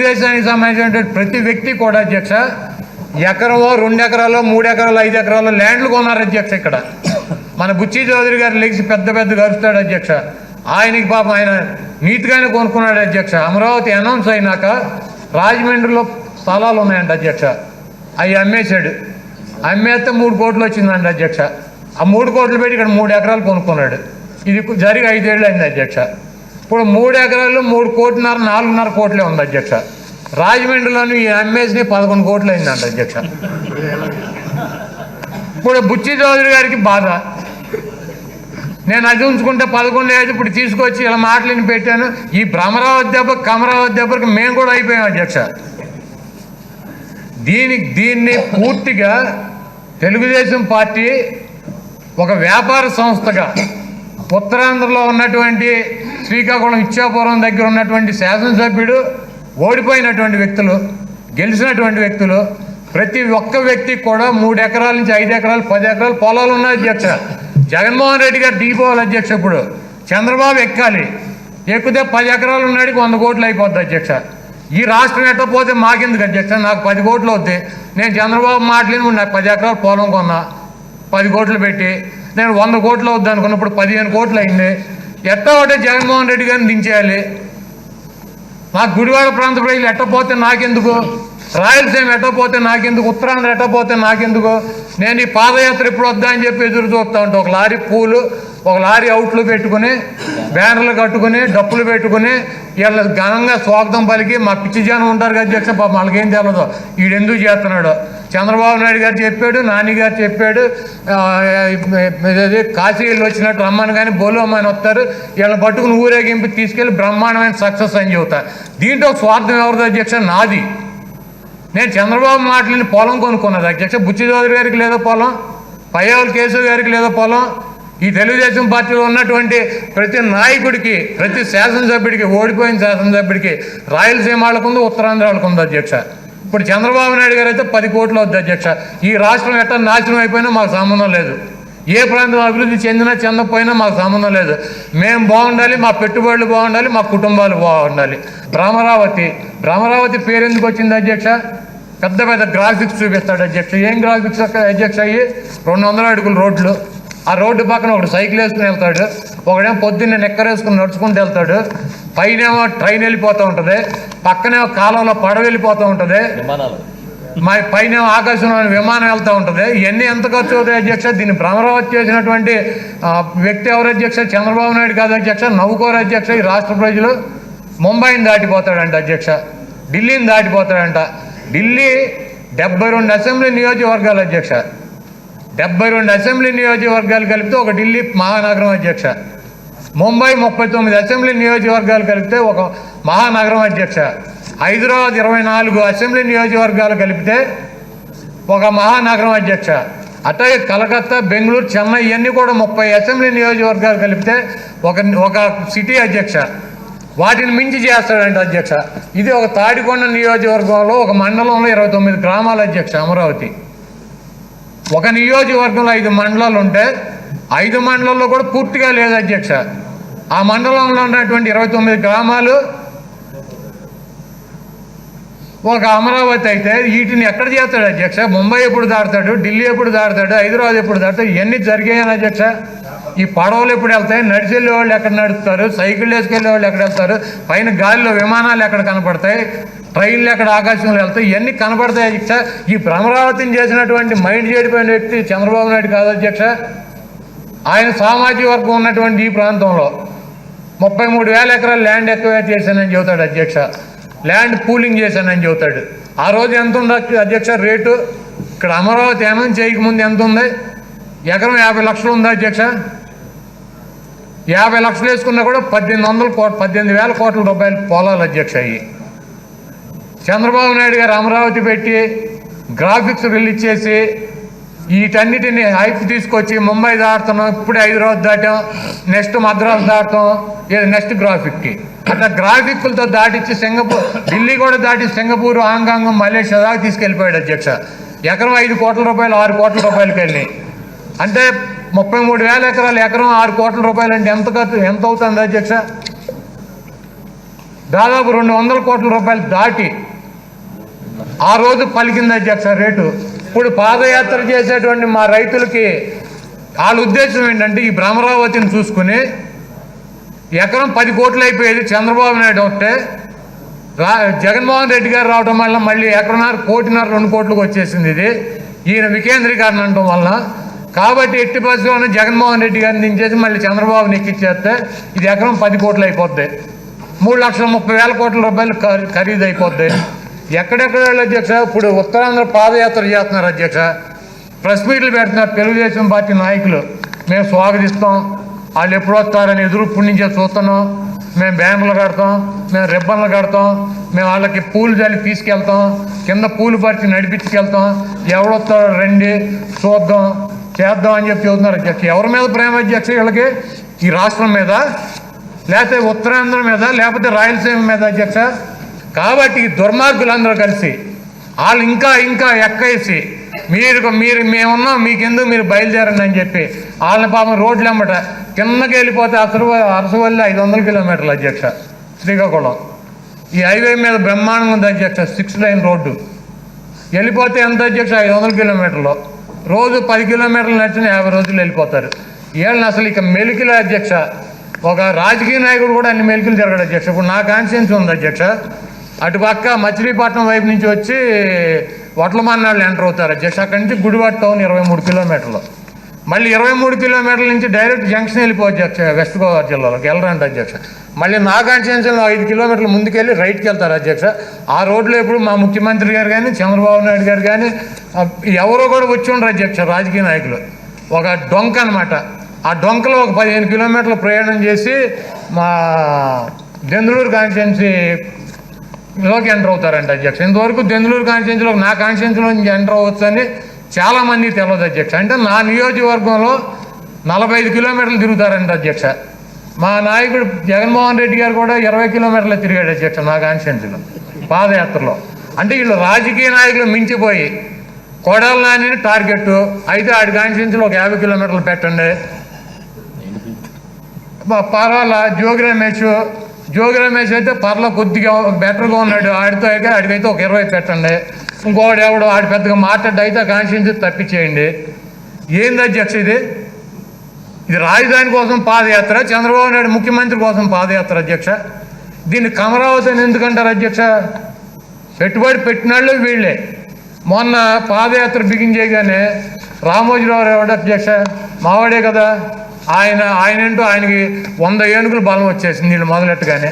తెలుగుదేశానికి సంబంధించినటువంటి ప్రతి వ్యక్తి కూడా అధ్యక్ష ఎకరమో రెండు ఎకరాలు మూడు ఎకరాలు ఐదు ఎకరాలు ల్యాండ్లు కొన్నారు అధ్యక్ష ఇక్కడ. మన బుచ్చి చౌదరి గారు లెగిసి పెద్ద పెద్ద గరుస్తాడు అధ్యక్ష. ఆయనకి పాపం ఆయన నీతిగానే కొనుక్కున్నాడు అధ్యక్ష. అమరావతి అనౌన్స్ అయినాక రాజమండ్రిలో స్థలాలు ఉన్నాయండి అధ్యక్ష. అవి అమ్మేశాడు. అమ్మేస్తే మూడు కోట్లు వచ్చిందండి అధ్యక్ష. ఆ మూడు కోట్లు పెట్టి ఇక్కడ మూడు ఎకరాలు కొనుక్కున్నాడు. ఇది జరిగి ఐదేళ్ళు అయింది అధ్యక్ష. ఇప్పుడు మూడు ఎకరాలు మూడు కోటిన్నర నాలుగున్నర కోట్లే ఉంది అధ్యక్ష. రాజమండ్రిలోని ఈ అమ్మేసి పదకొండు కోట్లు అయిందంట అధ్యక్ష. ఇప్పుడు బుచ్చి చౌదరి గారికి బాధ. నేను అది ఉంచుకుంటే పదకొండు ఏది ఇప్పుడు తీసుకొచ్చి ఇలా మాటలని పెట్టాను. ఈ భ్రమరావతి దెబ్బ కమరావతి దెబ్బకి మేము కూడా అయిపోయాం అధ్యక్ష. దీని దీన్ని పూర్తిగా తెలుగుదేశం పార్టీ ఒక వ్యాపార సంస్థగా ఉత్తరాంధ్రలో ఉన్నటువంటి శ్రీకాకుళం ఇచ్చాపురం దగ్గర ఉన్నటువంటి శాసనసభ్యుడు ఓడిపోయినటువంటి వ్యక్తులు గెలిచినటువంటి వ్యక్తులు ప్రతి ఒక్క వ్యక్తి కూడా మూడు ఎకరాల నుంచి ఐదు ఎకరాలు పది ఎకరాలు పొలాలు ఉన్నాయి అధ్యక్ష. జగన్మోహన్ రెడ్డి గారు దిగిపోవాలి అధ్యక్ష ఇప్పుడు. చంద్రబాబు ఎక్కాలి. ఎక్కితే పది ఎకరాలు ఉన్నాడికి వంద కోట్లు అయిపోద్ది అధ్యక్ష. ఈ రాష్ట్రం ఎట్ట పోతే మాకెందుకు అధ్యక్ష? నాకు పది కోట్లు అవుతాయి నేను చంద్రబాబు మాట్లాడి నాకు పది ఎకరాలు పొలం కొన్నా. పది కోట్లు పెట్టి. నేను వంద కోట్లు అవుద్ది అనుకున్నప్పుడు పదిహేను కోట్లు అయింది. ఎట్టా ఒకటే జగన్మోహన్ రెడ్డి గారిని దించేయాలి? నాకు గుడివాడ ప్రాంత ప్రజలు ఎట్టపోతే నాకెందుకు? రాయలసీమ ఎట్టపోతే నాకెందుకు? ఉత్తరాంధ్ర ఎట్టపోతే నాకెందుకు? నేను ఈ పాదయాత్ర ఇప్పుడు వద్దా అని చెప్పి ఎదురు చూస్తూ ఉంటాను ఒక లారీ పూలు ఒక లారీ అవుట్లు పెట్టుకుని బ్యానర్లు కట్టుకుని డప్పులు పెట్టుకుని వీళ్ళ ఘనంగా స్వాగతం పలికి మా పిచ్చి జనం ఉంటారు కదా అధ్యక్ష పాప వాళ్ళకేం తెలియదు వీడెందుకు చేస్తున్నాడు? చంద్రబాబు నాయుడు గారు చెప్పాడు నాని గారు చెప్పాడు కాశీలు వచ్చినట్టు రమ్మని కానీ బోలు అమ్మని వస్తారు. వీళ్ళని పట్టుకుని ఊరేగింపు తీసుకెళ్ళి బ్రహ్మాండమైన సక్సెస్ అని చెబుతారు దీంట్లో స్వార్థం ఎవరిదో అధ్యక్ష? నాది. నేను చంద్రబాబు మాట్లాడిన పొలం కొనుక్కున్నది. అధ్యక్ష బుచ్చి చౌదరి గారికి లేదా పొలం పయ్యావుల కేశవ్ గారికి లేదో పొలం ఈ తెలుగుదేశం పార్టీలో ఉన్నటువంటి ప్రతి నాయకుడికి ప్రతి శాసనసభ్యుడికి ఓడిపోయిన శాసనసభ్యుడికి రాయలసీమ వాళ్ళకు ఉంది ఉత్తరాంధ్ర వాళ్ళకు ఉంది అధ్యక్ష. ఇప్పుడు చంద్రబాబు నాయుడు గారు అయితే పది కోట్లు అవుద్ది అధ్యక్ష. ఈ రాష్ట్రం ఎట్లా నాశనం అయిపోయినా మాకు సంబంధం లేదు. ఏ ప్రాంతం అభివృద్ధి చెందినా చెందకపోయినా మాకు సంబంధం లేదు. మేము బాగుండాలి మా పెట్టుబడులు బాగుండాలి మా కుటుంబాలు బాగుండాలి. భ్రమరావతి భ్రమరావతి పేరు ఎందుకు వచ్చింది అధ్యక్ష? పెద్ద పెద్ద గ్రాఫిక్స్ చూపిస్తాడు అధ్యక్ష. ఏం గ్రాఫిక్స్ అధ్యక్ష అయ్యి? రెండు వందల అడుగులు రోడ్లు. ఆ రోడ్డు పక్కన ఒకడు సైకిల్ వేసుకుని వెళ్తాడు. ఒకడేమో పొద్దున్నే నెక్కర్ వేసుకుని నడుచుకుంటూ వెళ్తాడు. పైనేమో ట్రైన్ వెళ్ళిపోతూ ఉంటుంది. పక్కనేమో కాలంలో పడవ వెళ్ళిపోతూ ఉంటుంది. విమానాలు. మా పైన ఆకాశంలో విమానం వెళ్తూ ఉంటుంది. ఇవన్నీ ఎంత ఖర్చు అవుతాయి అధ్యక్ష? దీన్ని భ్రమరావతి చేసినటువంటి వ్యక్తి ఎవరు అధ్యక్ష? చంద్రబాబు నాయుడు కాదు అధ్యక్ష. నవ్వుకోరు అధ్యక్ష ఈ రాష్ట్ర ప్రజలు. ముంబైని దాటిపోతాడంట అధ్యక్ష. ఢిల్లీని దాటిపోతాడంట. ఢిల్లీ డెబ్బై రెండు అసెంబ్లీ నియోజకవర్గాలు అధ్యక్ష. డెబ్బై రెండు అసెంబ్లీ నియోజకవర్గాలు కలిపితే ఒక ఢిల్లీ మహానగరం అధ్యక్ష. ముంబై ముప్పై తొమ్మిది అసెంబ్లీ నియోజకవర్గాలు కలిపితే ఒక మహానగరం అధ్యక్ష. హైదరాబాద్ ఇరవై నాలుగు అసెంబ్లీ నియోజకవర్గాలు కలిపితే ఒక మహానగరం అధ్యక్ష. అట్లాగే కలకత్తా బెంగళూరు చెన్నై ఇవన్నీ కూడా ముప్పై అసెంబ్లీ నియోజకవర్గాలు కలిపితే ఒక ఒక సిటీ అధ్యక్ష. వాటిని మించి చేస్తాడంట అధ్యక్ష. ఇది ఒక తాడికొండ నియోజకవర్గంలో ఒక మండలంలో ఇరవై తొమ్మిది గ్రామాల అధ్యక్ష అమరావతి. ఒక నియోజకవర్గంలో ఐదు మండలాలు ఉంటే ఐదు మండలాల్లో కూడా పూర్తిగా లేదు అధ్యక్ష. ఆ మండలంలో ఉన్నటువంటి ఇరవై తొమ్మిది గ్రామాలు ఒక అమరావతి అయితే వీటిని ఎక్కడ చేస్తాడు అధ్యక్ష? ముంబై ఎప్పుడు దాడతాడు ఢిల్లీ ఎప్పుడు దాడతాడు హైదరాబాద్ ఎప్పుడు దాడతాడు ఇవన్నీ జరిగాయని అధ్యక్ష. ఈ పడవలు ఎప్పుడు వెళ్తాయి? నడిచి వాళ్ళు ఎక్కడ నడుస్తారు సైకిల్ వేసుకెళ్ళే వాళ్ళు ఎక్కడ వెళ్తారు? పైన గాలిలో విమానాలు ఎక్కడ కనపడతాయి? ట్రైన్లు ఎక్కడ ఆకాశంలో వెళ్తాయి ఇవన్నీ కనబడతాయి అధ్యక్ష. ఈ భ్రమరావతిని చేసినటువంటి మైండ్ చెడిపోయిన వ్యక్తి చంద్రబాబు నాయుడు కాదు అధ్యక్ష. ఆయన సామాజిక వర్గం ఉన్నటువంటి ఈ ప్రాంతంలో ముప్పై మూడు వేల ఎకరాలు ల్యాండ్ ఎక్వైర్ చేశానని చెబుతాడు అధ్యక్ష. ల్యాండ్ పూలింగ్ చేశానని చెబుతాడు. ఆ రోజు ఎంత ఉంది అధ్యక్ష రేటు? ఇక్కడ అమరావతి ఏమని చేయకముందు ఎంత ఉంది? ఎకరం యాభై లక్షలు ఉందా అధ్యక్ష? యాభై లక్షలు వేసుకున్నా కూడా పద్దెనిమిది వందల కోట్ పద్దెనిమిది వేల కోట్ల రూపాయలు పోలాలి అధ్యక్ష అయ్యి. చంద్రబాబు నాయుడు గారు అమరావతి పెట్టి గ్రాఫిక్స్ రిలీజ్ చేసి వీటన్నిటిని హైప్ తీసుకొచ్చి ముంబై దాటుతున్నాం ఇప్పుడే హైదరాబాద్ దాటాం నెక్స్ట్ మద్రాసు దాటాం ఇది నెక్స్ట్ గ్రాఫిక్కి అట్లా గ్రాఫిక్లతో దాటిచ్చి సింగపూర్ ఢిల్లీ కూడా దాటి సింగపూర్ హాంకాంగ్ మలేషియా దాకా తీసుకెళ్ళిపోయాడు అధ్యక్ష. ఎకరం ఐదు కోట్ల రూపాయలు ఆరు కోట్ల రూపాయలకి వెళ్ళి అంటే ముప్పై మూడు వేల ఎకరాలు ఎకరం ఆరు కోట్ల రూపాయలు అంటే ఎంత ఖర్చు ఎంత అవుతుంది అధ్యక్ష? దాదాపు రెండు వందల కోట్ల రూపాయలు దాటి ఆ రోజు పలికింది అధ్యక్ష రేటు. ఇప్పుడు పాదయాత్ర చేసేటువంటి మా రైతులకి వాళ్ళ ఉద్దేశం ఏంటంటే ఈ భ్రమరావతిని చూసుకుని ఎకరం పది కోట్లు అయిపోయేది చంద్రబాబు నాయుడు ఒకటే. రా జగన్మోహన్ రెడ్డి గారు రావడం వల్ల మళ్ళీ ఎకరన్నర కోటిన్నర రెండు కోట్లకు వచ్చేసింది ఇది. ఈయన వికేంద్రీకరణ అనడం వల్ల. కాబట్టి ఎట్టి పరిస్థితుల్లోనే జగన్మోహన్ రెడ్డి గారిని దించేసి మళ్ళీ చంద్రబాబుని ఎక్కిచ్చేస్తే ఇది ఎకరం పది కోట్లు అయిపోద్ది. మూడు లక్షల ముప్పై వేల కోట్ల రూపాయలు ఖరీదు అయిపోద్ది ఎక్కడెక్కడ వెళ్ళి అధ్యక్ష? ఇప్పుడు ఉత్తరాంధ్ర పాదయాత్ర చేస్తున్నారు అధ్యక్ష. ప్రెస్ మీట్లు పెడుతున్నారు తెలుగుదేశం పార్టీ నాయకులు. మేము స్వాగతిస్తాం. వాళ్ళు ఎప్పుడు వస్తారని ఎదురు పుణ్యం నుంచే చూస్తున్నాం. మేము బ్యాంకులు కడతాం. మేము రిబ్బన్లు కడతాం. మేము వాళ్ళకి పూలు చల్లి తీసుకెళ్తాం. కింద పూలు పరిచి నడిపించుకెళ్తాం. ఎవడొస్తారో రండి చూద్దాం చేద్దాం అని చెప్పి చెబుతున్నారు అధ్యక్ష. ఎవరి మీద ప్రేమ అధ్యక్ష వీళ్ళకి? ఈ రాష్ట్రం మీద లేకపోతే ఉత్తరాంధ్ర మీద లేకపోతే రాయలసీమ మీద అధ్యక్ష? కాబట్టి దుర్మార్గులందరూ కలిసి వాళ్ళు ఇంకా ఇంకా ఎక్కేసి మీరు మీరు మేమున్నాం మీకెందుకు మీరు బయలుదేరండి అని చెప్పి వాళ్ళని పాపం రోడ్లు అమ్మట కిందకి వెళ్ళిపోతే అసలు అరసవల్లి ఐదు వందల కిలోమీటర్లు అధ్యక్ష శ్రీకాకుళం. ఈ హైవే మీద బ్రహ్మాండం ఉంది అధ్యక్ష సిక్స్ లైన్ రోడ్డు. వెళ్ళిపోతే ఎంత అధ్యక్ష? ఐదు వందల కిలోమీటర్లు. రోజు పది కిలోమీటర్లు నడిచిన యాభై రోజులు వెళ్ళిపోతారు. వీళ్ళని అసలు ఇక మెలికల అధ్యక్ష ఒక రాజకీయ నాయకుడు కూడా అన్ని మెలికలు తిరగడు అధ్యక్ష. ఇప్పుడు నా కాన్షియన్స్ ఉంది అధ్యక్ష. అటు పక్క మచిలీపట్నం వైపు నుంచి వచ్చి వట్లమన్నాళ్ళు ఎంటర్ అవుతారు. అధ్యక్ష అక్కడి నుంచి గుడివాడ టౌన్ ఇరవై మూడు కిలోమీటర్లు. మళ్ళీ ఇరవై మూడు కిలోమీటర్ల నుంచి డైరెక్ట్ జంక్షన్ వెళ్ళిపోవచ్చు అధ్యక్ష వెస్ట్ గోదావరి జిల్లాలోకి వెళ్ళరండి అధ్యక్ష. మళ్ళీ నా ఐదు కిలోమీటర్లు ముందుకెళ్ళి రైట్కి వెళ్తారు అధ్యక్ష. ఆ రోడ్లో ఎప్పుడు మా ముఖ్యమంత్రి గారు కానీ చంద్రబాబు నాయుడు గారు కానీ ఎవరో కూడా వచ్చి ఉండరు అధ్యక్ష రాజకీయ నాయకులు. ఒక డొంక అనమాట ఆ డొంకలో ఒక పదిహేను కిలోమీటర్లు ప్రయాణం చేసి మా జంద్రూరు కాన్స్టిట్యున్సీ లోకి ఎంటర్ అవుతారంట అధ్యక్ష. ఇంతవరకు దెందులూరు కాన్స్టిట్యున్సీలో నా కాన్స్టిట్యున్సీలో నుంచి ఎంటర్ అవ్వచ్చు అని చాలా మంది తెలియదు అధ్యక్ష. అంటే నా నియోజకవర్గంలో నలభై ఐదు కిలోమీటర్లు తిరుగుతారంట అధ్యక్ష. మా నాయకుడు జగన్మోహన్ రెడ్డి గారు కూడా ఇరవై కిలోమీటర్లు తిరిగాడు అధ్యక్ష నా కాన్స్టిట్యున్సీలో పాదయాత్రలో. అంటే వీళ్ళు రాజకీయ నాయకులు మించిపోయి కొడాల నాని టార్గెట్ అయితే ఆడి కాన్స్టిట్యున్సీలో ఒక యాభై కిలోమీటర్లు పెట్టండి. పర్వాలా జోగి రమేష్ జోగి రమేష్ అయితే పర్లో కొద్దిగా బెటర్గా ఉన్నాడు. ఆడితో అయితే ఆడికైతే ఒక ఇరవై పెట్టండి. ఇంకోటి ఎవడు ఆడి పెద్దగా మాట్లాడి అయితే కాన్షియన్స్ తప్పించేయండి. ఏంది అధ్యక్ష ఇది? ఇది రాజధాని కోసం పాదయాత్ర చంద్రబాబు నాయుడు ముఖ్యమంత్రి కోసం పాదయాత్ర అధ్యక్ష. దీన్ని కమరావతి అని ఎందుకంటారు అధ్యక్ష? పెట్టుబడి పెట్టిన వాళ్ళు. వీళ్ళే మొన్న పాదయాత్ర బిగించేయగానే రామోజీరావు అధ్యక్ష? మావాడే కదా. ఆయన ఆయన ఏంటో ఆయనకి వంద ఏనుగులు బలం వచ్చేసింది వీళ్ళు మొదలెట్టుగానే.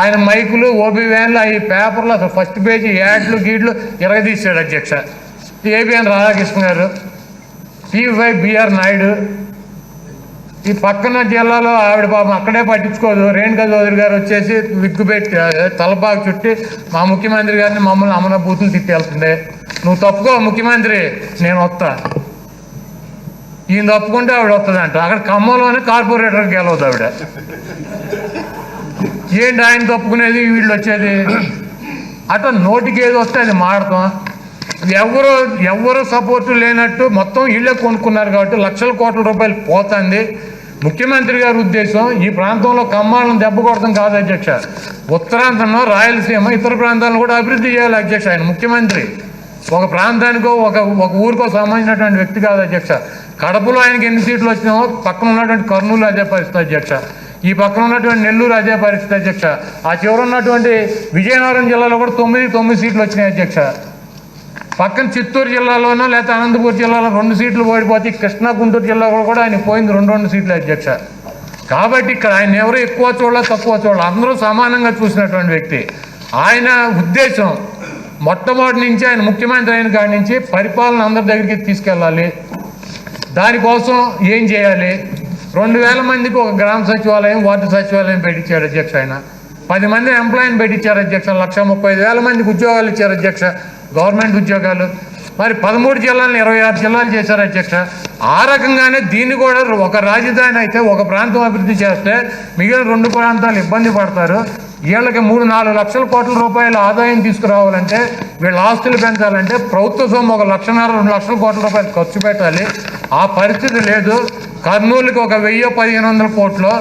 ఆయన మైకులు ఓబీ వ్యాన్లు ఈ పేపర్లు అసలు ఫస్ట్ పేజీ యాడ్లు గీడ్లు ఇరగదీశాడు అధ్యక్ష. ఏబిఎన్ రాధాకృష్ణ గారు పివై బిఆర్ నాయుడు ఈ పక్కన జిల్లాలో ఆవిడ పాపం అక్కడే పట్టించుకోదు. రేణుకా చౌదరి గారు వచ్చేసి విగ్గుపెట్టి తలపాకు చుట్టి మా ముఖ్యమంత్రి గారిని మమ్మల్ని అమన బూతులు తిట్టి వెళ్తుంది నువ్వు తప్పుకో ముఖ్యమంత్రి నేను వస్తా. ఈయన తప్పుకుంటే ఆవిడ వస్తుందంట అక్కడ ఖమ్మంలోనే కార్పొరేటర్కి గెలవద్దు ఆవిడ. ఏంటి ఆయన తప్పుకునేది? వీళ్ళు వచ్చేది? అట్లా నోటికి ఏది వస్తే అది మాడతాం. ఎవరు ఎవరు సపోర్టు లేనట్టు మొత్తం ఇళ్ళే కొనుక్కున్నారు కాబట్టి లక్షల కోట్ల రూపాయలు పోతుంది. ముఖ్యమంత్రి గారి ఉద్దేశం ఈ ప్రాంతంలో కమ్మాలను దెబ్బ కొడతాం కాదు అధ్యక్ష. ఉత్తరాంధ్రంలో రాయలసీమ ఇతర ప్రాంతాలను కూడా అభివృద్ధి చేయాలి అధ్యక్ష ఆయన ముఖ్యమంత్రి. ఒక ప్రాంతానికో ఒక ఒక ఊరికో సంబంధించినటువంటి వ్యక్తి కాదు అధ్యక్ష. కడపలో ఆయనకి ఎన్ని సీట్లు వచ్చినామో పక్కన ఉన్నటువంటి కర్నూలు అదే పరిస్థితి అధ్యక్ష. ఈ పక్కన ఉన్నటువంటి నెల్లూరు అదే పరిస్థితి అధ్యక్ష. ఆ చివర ఉన్నటువంటి విజయనగరం జిల్లాలో కూడా తొమ్మిది తొమ్మిది సీట్లు వచ్చినాయి అధ్యక్ష. పక్కన చిత్తూరు జిల్లాలోనో లేకపోతే అనంతపూర్ జిల్లాలో రెండు సీట్లు ఓడిపోతే కృష్ణా గుంటూరు జిల్లాలో కూడా ఆయన పోయింది రెండు రెండు సీట్లు అధ్యక్ష. కాబట్టి ఇక్కడ ఆయన ఎవరు ఎక్కువ చూడాలి తక్కువ చూడాలి. అందరూ సమానంగా చూసినటువంటి వ్యక్తి. ఆయన ఉద్దేశం మొట్టమొదటి నుంచి ఆయన ముఖ్యమంత్రి అయిన కాడి నుంచి పరిపాలన అందరి దగ్గరికి తీసుకెళ్ళాలి. దానికోసం ఏం చేయాలి? రెండు వేల మందికి ఒక గ్రామ సచివాలయం వార్డు సచివాలయం పెట్టించాడు అధ్యక్ష ఆయన. పది మంది ఎంప్లాయీని పెట్టించారు అధ్యక్ష లక్ష ముప్పై ఐదు వేల మందికి ఉద్యోగాలు ఇచ్చారు అధ్యక్ష గవర్నమెంట్ ఉద్యోగాలు. మరి పదమూడు జిల్లాలను ఇరవై ఆరు జిల్లాలు చేశారు అధ్యక్ష. ఆ రకంగానే దీన్ని కూడా ఒక రాజధాని అయితే ఒక ప్రాంతం అభివృద్ధి చేస్తే మిగిలిన రెండు ప్రాంతాలు ఇబ్బంది పడతారు. వీళ్ళకి మూడు నాలుగు లక్షల కోట్ల రూపాయల ఆదాయం తీసుకురావాలంటే వీళ్ళ ఆస్తులు పెంచాలంటే ప్రభుత్వ సొమ్ము ఒక లక్షన్నర రెండు లక్షల కోట్ల రూపాయలు ఖర్చు పెట్టాలి. ఆ పరిస్థితి లేదు. కర్నూలుకి ఒక వెయ్యి పదిహేను వందల కోట్లు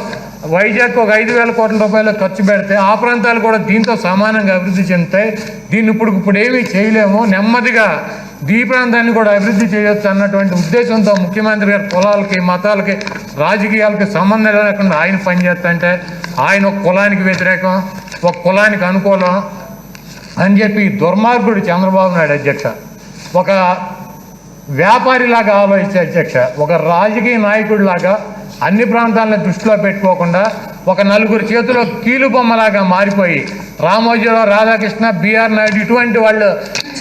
వైజాగ్ ఒక ఐదు వేల కోట్ల రూపాయలు ఖర్చు పెడితే ఆ ప్రాంతాలు కూడా దీంతో సమానంగా అభివృద్ధి చెందుతాయి. దీన్ని ఇప్పుడు ఇప్పుడు ఏమీ చేయలేము. నెమ్మదిగా ఈ ప్రాంతాన్ని కూడా అభివృద్ధి చేయొచ్చు అన్నటువంటి ఉద్దేశంతో ముఖ్యమంత్రి గారు కులాలకి మతాలకి రాజకీయాలకి సంబంధం లేకుండా ఆయన పనిచేస్తుంటే ఆయన ఒక కులానికి వ్యతిరేకం ఒక కులానికి అనుకూలం అని చెప్పి దుర్మార్గుడు చంద్రబాబు నాయుడు అధ్యక్ష ఒక వ్యాపారిలాగా ఆలోచించే అధ్యక్ష ఒక రాజకీయ నాయకుడిలాగా అన్ని ప్రాంతాలను దృష్టిలో పెట్టుకోకుండా ఒక నలుగురు చేతిలో కీలుబొమ్మలాగా మారిపోయి రామోజీరావు రాధాకృష్ణ బీఆర్ నాయుడు ఇటువంటి వాళ్ళు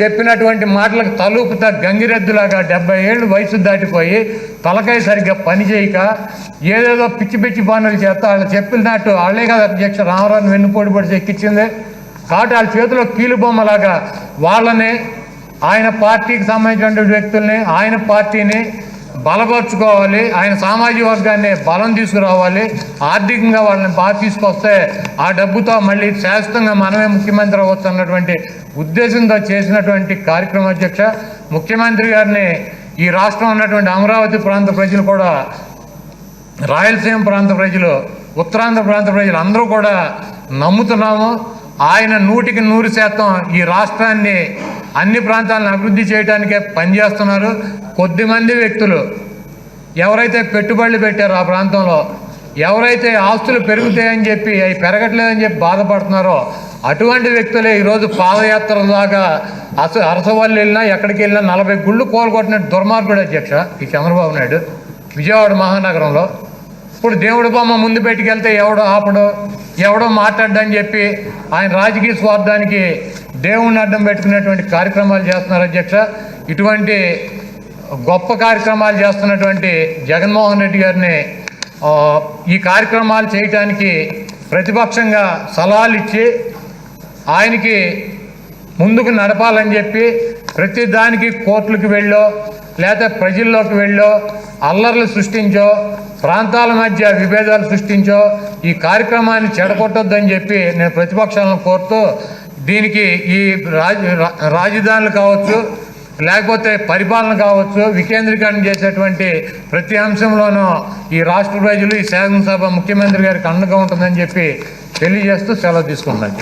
చెప్పినటువంటి మాటలకు తలుపుత గంగిరెద్దులాగా డెబ్బై ఏళ్ళు వయసు దాటిపోయి తలకాయ సరిగ్గా పని చేయక ఏదేదో పిచ్చి పిచ్చి పనులు చేస్తా వాళ్ళు చెప్పినట్టు వాళ్ళే కదా అధ్యక్ష రామరావుని వెన్నుపోటు పొడి ఎక్కించింది. కాబట్టి వాళ్ళ చేతిలో కీలుబొమ్మలాగా వాళ్ళని ఆయన పార్టీకి సంబంధించిన వ్యక్తుల్ని ఆయన పార్టీని బలపరుచుకోవాలి. ఆయన సామాజిక వర్గాన్ని బలం తీసుకురావాలి. ఆర్థికంగా వాళ్ళని బాగా తీసుకొస్తే ఆ డబ్బుతో మళ్ళీ శాశ్వతంగా మనమే ముఖ్యమంత్రి అవ్వచ్చు అన్నటువంటి ఉద్దేశంతో చేసినటువంటి కార్యక్రమ అధ్యక్ష. ముఖ్యమంత్రి గారిని ఈ రాష్ట్రం ఉన్నటువంటి అమరావతి ప్రాంత ప్రజలు కూడా రాయలసీమ ప్రాంత ప్రజలు ఉత్తరాంధ్ర ప్రాంత ప్రజలు అందరూ కూడా నమ్ముతున్నాము. ఆయన నూటికి నూరు శాతం ఈ రాష్ట్రాన్ని అన్ని ప్రాంతాలను అభివృద్ధి చేయడానికే పనిచేస్తున్నారు. కొద్దిమంది వ్యక్తులు ఎవరైతే పెట్టుబడులు పెట్టారో ఆ ప్రాంతంలో ఎవరైతే ఆస్తులు పెరుగుతాయని చెప్పి అవి పెరగట్లేదని చెప్పి బాధపడుతున్నారో అటువంటి వ్యక్తులే ఈరోజు పాదయాత్ర దాకా అస అరసవల్లి వెళ్ళినా ఎక్కడికి వెళ్ళినా నలభై గుళ్ళు కోలుకొట్టినట్టు దుర్మార్గుడు అధ్యక్ష ఈ చంద్రబాబు నాయుడు విజయవాడ మహానగరంలో. ఇప్పుడు దేవుడి బొమ్మ ముందు పెట్టుకెళ్తే ఎవడో ఆపడు ఎవడో మాట్లాడని చెప్పి ఆయన రాజకీయ స్వార్థానికి దేవుణ్ణి అడ్డం పెట్టుకునేటువంటి కార్యక్రమాలు చేస్తున్నారు అధ్యక్ష. ఇటువంటి గొప్ప కార్యక్రమాలు చేస్తున్నటువంటి జగన్మోహన్ రెడ్డి గారిని ఈ కార్యక్రమాలు చేయటానికి ప్రతిపక్షంగా సలహాలు ఇచ్చి ఆయనకి ముందుకు నడపాలని చెప్పి ప్రతి దానికి కోర్టులకు వెళ్ళో లేదా ప్రజల్లోకి వెళ్ళో అల్లర్లు సృష్టించో ప్రాంతాల మధ్య విభేదాలు సృష్టించో ఈ కార్యక్రమాన్ని చెడగొట్టొద్దని చెప్పి నేను ప్రతిపక్షాలను కోరుతూ దీనికి ఈ రాజ రాజధానులు కావచ్చు లేకపోతే పరిపాలన కావచ్చు వికేంద్రీకరణ చేసేటువంటి ప్రతి అంశంలోనూ ఈ రాష్ట్ర ప్రజలు ఈ శాసనసభ ముఖ్యమంత్రి గారికి అండగా ఉంటుందని చెప్పి తెలియజేస్తూ సెలవు తీసుకుంటున్నాను.